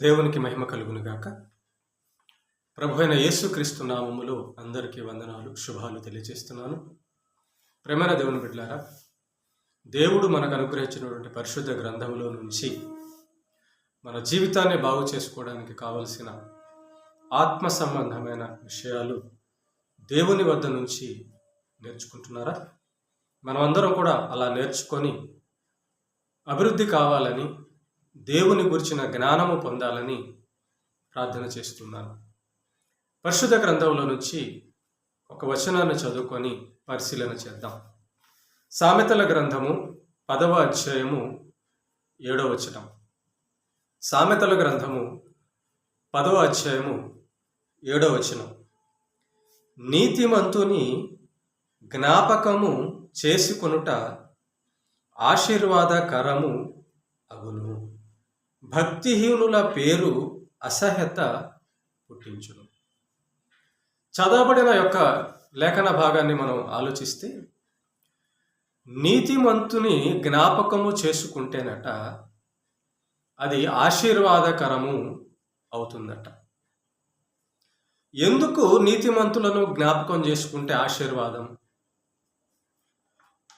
దేవునికి మహిమ కలుగునుగాక ప్రభు అయిన యేసుక్రీస్తు నామములో అందరికీ వందనాలు శుభాలు తెలియజేస్తున్నాను. ప్రేమైన దేవుని బిడ్డారా దేవుడు మనకు అనుగ్రహించినటువంటి పరిశుద్ధ గ్రంథంలో నుంచి మన జీవితాన్ని బాగు చేసుకోవడానికి కావలసిన ఆత్మ సంబంధమైన విషయాలు దేవుని వద్ద నుంచి నేర్చుకుంటున్నారా? మనమందరం కూడా అలా నేర్చుకొని అభివృద్ధి కావాలని దేవుని గురించిన జ్ఞానము పొందాలని ప్రార్థన చేస్తున్నాను. పరిశుద్ధ గ్రంథంలో నుంచి ఒక వచనాన్ని చదువుకొని పరిశీలన చేద్దాం. సామెతల గ్రంథము పదవ అధ్యాయము ఏడవ వచనం. సామెతల గ్రంథము పదవ అధ్యాయము ఏడవ వచనం. నీతిమంతుని జ్ఞాపకము చేసుకొనుట ఆశీర్వాదకరము అగును. భక్తిహీనుల పేరు అసహ్యత పుట్టించును. చదవబడిన యొక్క లేఖన భాగాన్ని మనం ఆలోచిస్తే నీతిమంతుని జ్ఞాపకము చేసుకుంటేనట అది ఆశీర్వాదకరము అవుతుందట. ఎందుకు నీతిమంతులను జ్ఞాపకం చేసుకుంటే ఆశీర్వాదం?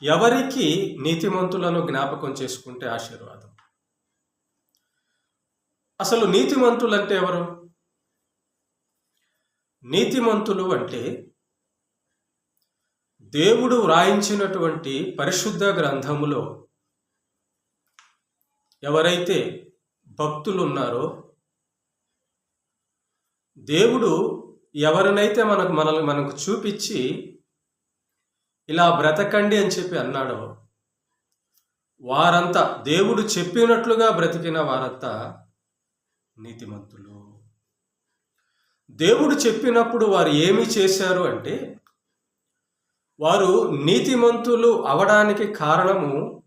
ఎవరికి నీతిమంతులను జ్ఞాపకం చేసుకుంటే ఆశీర్వాదం? అసలు నీతిమంతులు అంటే ఎవరు? నీతిమంతులు అంటే దేవుడు వ్రాయించినటువంటి పరిశుద్ధ గ్రంథములో ఎవరైతే భక్తులు ఉన్నారో దేవుడు ఎవరినైతే మనకు మనల్ని మనకు చూపించి ఇలా బ్రతకండి అని చెప్పి అన్నాడో వారంతా దేవుడు చెప్పినట్లుగా బ్రతికిన వారంతా నీతిమంతులు. దేవుడు చెప్పినప్పుడు వారు ఏమి చేశారు అంటే వారు నీతిమంతులు అవడానికి కారణము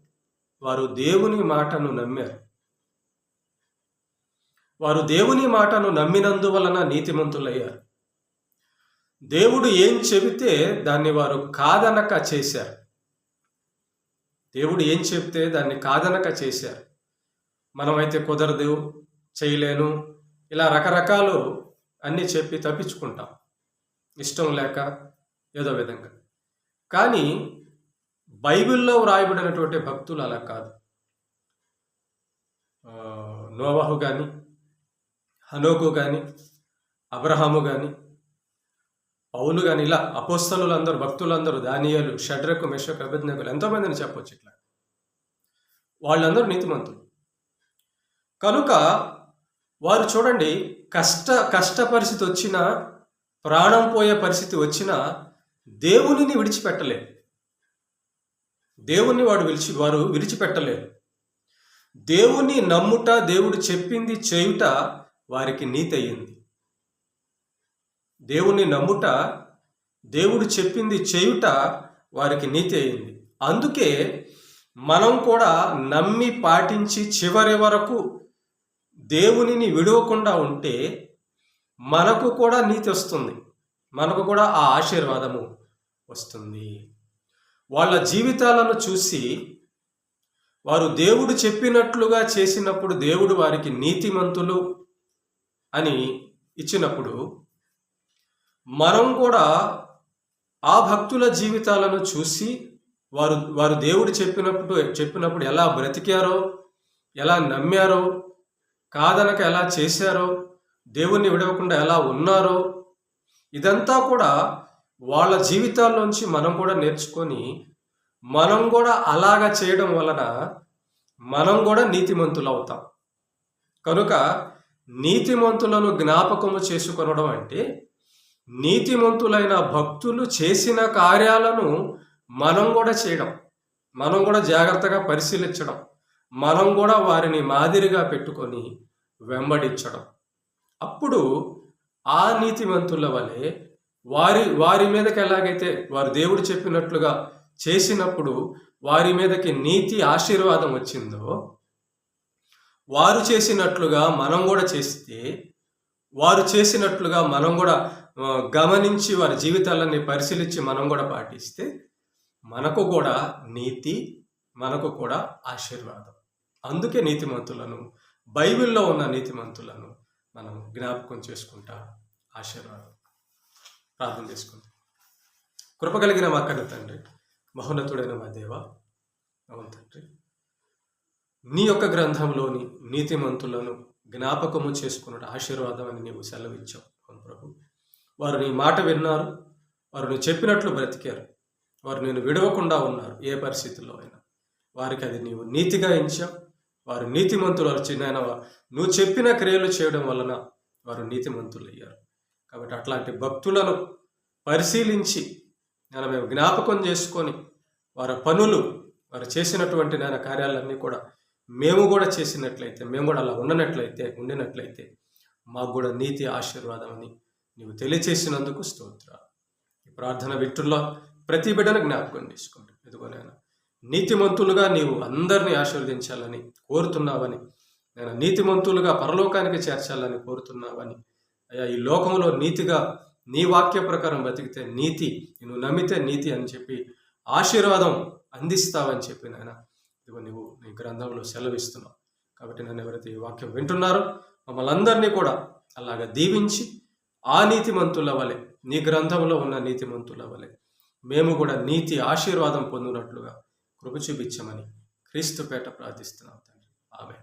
వారు దేవుని మాటను నమ్మారు. వారు దేవుని మాటను నమ్మినందువలన నీతిమంతులయ్యారు. దేవుడు ఏం చెబితే దాన్ని వారు కాదనక చేశారు. దేవుడు ఏం చెప్తే దాన్ని కాదనక చేశారు. మనమైతే కుదరదు. చేయలేను. ఇలా రకరకాలు అన్నీ చెప్పి తప్పించుకుంటాం. ఇష్టం లేక ఏదో విధంగా. కానీ బైబిల్లో వ్రాయబడినటువంటి భక్తులు అలా కాదు. నోవాహు కానీ హనోకు కానీ అబ్రహాము కానీ పౌలు కానీ ఇలా అపోస్తలులందరూ భక్తులందరూ దానియాలు షడ్రకు మెషకు అభిజ్ఞకులు ఎంతోమందిని చెప్పొచ్చు ఇట్లా. వాళ్ళందరూ నీతిమంతులు. కనుక వారు చూడండి కష్ట కష్ట పరిస్థితి వచ్చినా ప్రాణం పోయే పరిస్థితి వచ్చినా దేవునిని విడిచిపెట్టలేదు. దేవుణ్ణి వాడు విడిచి వారు విడిచిపెట్టలేదు. దేవుని నమ్ముట దేవుడు చెప్పింది చేయుట వారికి నీతి అయ్యింది దేవుణ్ణి నమ్ముట దేవుడు చెప్పింది చేయుట వారికి నీతి అయింది అందుకే మనం కూడా నమ్మి పాటించి చివరి వరకు దేవునిని విడవకుండా ఉంటే మనకు కూడా నీతి వస్తుంది. మనకు కూడా ఆ ఆశీర్వాదము వస్తుంది. వాళ్ళ జీవితాలను చూసి వారు దేవుడు చెప్పినట్లుగా చేసినప్పుడు దేవుడు వారికి నీతిమంతులు అని ఇచ్చినప్పుడు మనం కూడా ఆ భక్తుల జీవితాలను చూసి వారు వారు దేవుడు చెప్పినప్పుడు చెప్పినప్పుడు ఎలా బ్రతికారో ఎలా నమ్మారో కాదనక ఎలా చేశారో దేవుణ్ణి విడవకుండా ఎలా ఉన్నారో ఇదంతా కూడా వాళ్ళ జీవితాల్లోంచి మనం కూడా నేర్చుకొని మనం కూడా అలాగ చేయడం వలన మనం కూడా నీతిమంతులు అవుతాం. కనుక నీతిమంతులను జ్ఞాపకము చేసుకొనడం అంటే నీతిమంతులైన భక్తులు చేసిన కార్యాలను మనం కూడా చేయడం మనం కూడా జాగ్రత్తగా పరిశీలించడం. మనం కూడా వారిని మాదిరిగా పెట్టుకొని వెంబడించడం. అప్పుడు ఆ నీతిమంతుల వలె వారి వారి మీదకి ఎలాగైతే వారు దేవుడు చెప్పినట్లుగా చేసినప్పుడు వారి మీదకి నీతి ఆశీర్వాదం వచ్చిందో వారు చేసినట్లుగా మనం కూడా చేస్తే వారు చేసినట్లుగా మనం కూడా గమనించి వారి జీవితాలని పరిశీలించి మనం కూడా పాటిస్తే మనకు కూడా నీతి మనకు కూడా ఆశీర్వాదం. అందుకే నీతిమంతులను బైబిల్లో ఉన్న నీతిమంతులను మనం జ్ఞాపకం చేసుకుంటా ఆశీర్వాదం. ప్రార్థన చేసుకుందాం. కృప కలిగిన మా కన్న తండ్రి మహోన్నతుడైన మా దేవ అవును తండ్రి. నీ యొక్క గ్రంథంలోని నీతిమంతులను జ్ఞాపకము చేసుకున్న ఆశీర్వాదం అని నీవు సెలవిచ్చావు అవును ప్రభు. వారు నీ మాట విన్నారు వారు నువ్వు చెప్పినట్లు బ్రతికారు వారు నేను విడవకుండా ఉన్నారు ఏ పరిస్థితుల్లో అయినా. వారికి అది నీవు నీతిగా ఎంచావు వారు నీతిమంతులు చిన్న నువ్వు చెప్పిన క్రియలు చేయడం వలన వారు నీతిమంతులు అయ్యారు కాబట్టి అట్లాంటి భక్తులను పరిశీలించి నేను మేము జ్ఞాపకం చేసుకొని వారి పనులు వారు చేసినటువంటి నేను కార్యాలన్నీ కూడా మేము కూడా చేసినట్లయితే మేము కూడా అలా ఉన్నట్లయితే ఉండినట్లయితే మాకు కూడా నీతి ఆశీర్వాదం అని నీవు తెలియచేసినందుకు స్తోత్ర ఈ ప్రార్థన విట్టుల్లో ప్రతి బిడ్డను జ్ఞాపకం చేసుకోండి. ఎదుగునైనా నీతిమంతులుగా నీవు అందరినీ ఆశీర్వదించాలని కోరుతున్నావని నేను నీతిమంతులుగా పరలోకానికి చేర్చాలని కోరుతున్నావని. అయ్యా ఈ లోకంలో నీతిగా నీ వాక్య ప్రకారం బతికితే నీతి నువ్వు నమ్మితే నీతి అని చెప్పి ఆశీర్వాదం అందిస్తావని చెప్పి నాయన ఇదిగో నువ్వు నీ గ్రంథంలో సెలవిస్తున్నావు. కాబట్టి నన్ను ఎవరైతే ఈ వాక్యం వింటున్నారో మమ్మల్ని అందరినీ కూడా అలాగ దీవించి ఆ నీతిమంతుల వలె నీ గ్రంథంలో ఉన్న నీతిమంతుల వలె మేము కూడా నీతి ఆశీర్వాదం పొందినట్లుగా కృప చూపించమని క్రీస్తుపేట ప్రార్థిస్తున్నాం తండ్రి. ఆమె